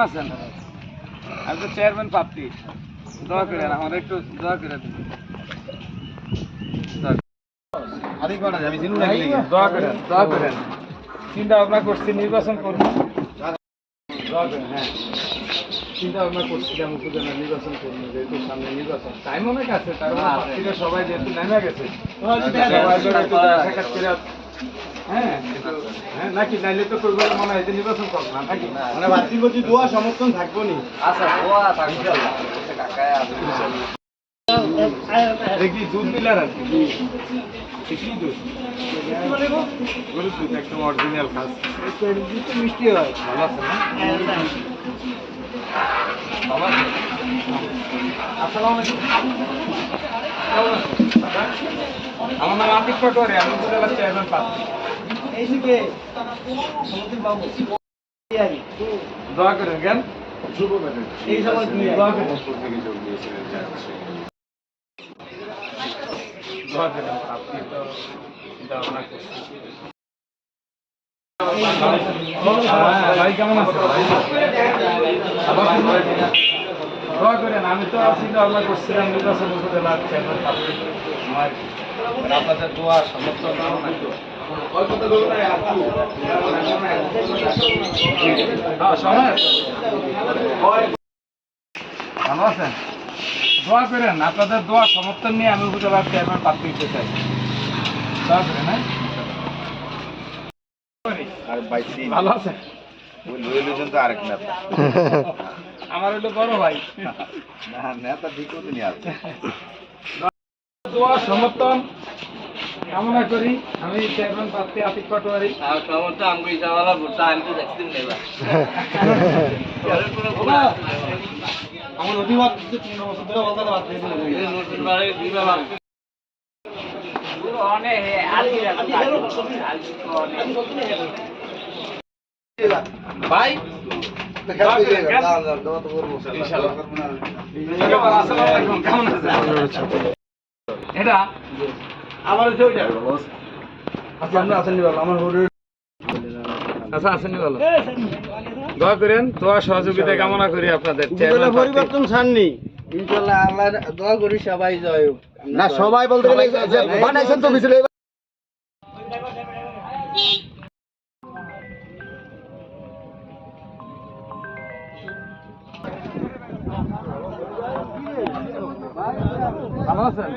আছেন আমি তো চেয়ারম্যান প্রাপ্তি দোয়া করেন আমার একটু দোয়া করে দিন। দোয়া করেন। দোয়া করেন চিন্তা ভাবনা করছি নির্বাচন করব। হ্যাঁ। চিন্তা ভাবনা করছিলাম উপজেলা নির্বাচন করব যেহেতু সামনে নির্বাচন। টাইম অনেক আছে তার মানে সবাই যেহেতু নেমে গেছে। হ্যাঁ হ্যাঁ নাকি নাইলে তো করব মনে হয় নির্বাচন করব না নাকি? মানে ভাতৃ দোয়া সমর্থন থাকব নি। আচ্ছা দোয়া থাকবে। দেখি দুধ মিলার আর কি কি দুধ? গরুর দুধ একদম অরিজিনাল খাস মিষ্টি হয়। ভালো আছে না? আসসালামু আলাইকুম। কেমন আছেন? আমার নাম আতিক পাটোয়ারি আমি উপজেলা চেয়ারম্যান পাচ্ছি দোয়া করেন জ্ঞান। এই সময় কি দোয়া করেন। দোয়া করেন আপনি তো চিন্তা করছেন। হ্যাঁ, ভাই কেমন আছেন? ভাই? ভালো আছেন দোয়া করেন আমি তো চিন্তা ভাবনা করছিলাম নির্বাচন চেয়ারম্যান পাচ্ছি আপনাদের দোয়া সমর্থন। হ্যাঁ। ভালো আছেন? দোয়া করেন আপনাদের দোয়া সমর্থন নিয়ে আমি উপজেলার চেয়ারম্যান প্রার্থী হতে চাই। দোয়া করেন হ্যাঁ? ভালো আছেন? আরেক নেতা। আমার হলো বড় ভাই। না নেতা ঠিক মতো নিয়ে দোয়া সমর্থন কামনা করি। আমি চেয়ারম্যান প্রার্থী আতিক পাটোয়ারি। সমস্ত আমি যাওয়ালা ভোটটা আমি তো দেখতে নেবা আমার তিন বছর ধরে বলতে নতুন অনেক এটা আমার আচ্ছা আসেনি বলো দোয়া করেন দোয়া সহযোগিতা কামনা করি আপনাদের পরিবর্তন ছাড়নি ইনশাআল্লাহ আল্লাহ দোয়া করি সবাই জয় হোক না সবাই বলতে গেলে বানাইছেন তো মিছিল ভালো আছেন